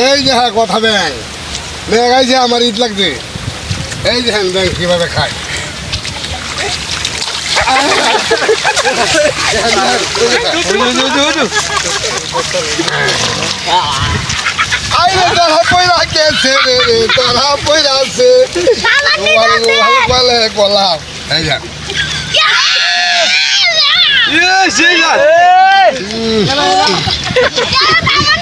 এই যে হ্যাঁ কথা ব্যাং যে আমার ঈদ লাগছে এই যে হ্যাঁ ব্যাং কীভাবে খায় আইরে তারা রে তারা আছে ভালো ভালো পালে কলাম এই যা সামনে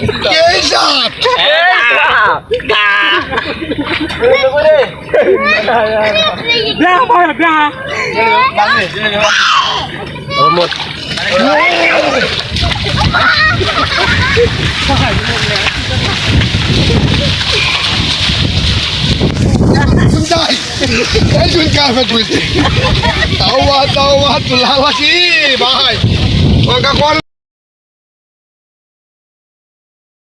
Yes, up! Blah, blah, blah! Rumot. Sunday! Ayun ka, Madrid! Tawa, tawa, tulalaki! Bahay! Huwag ako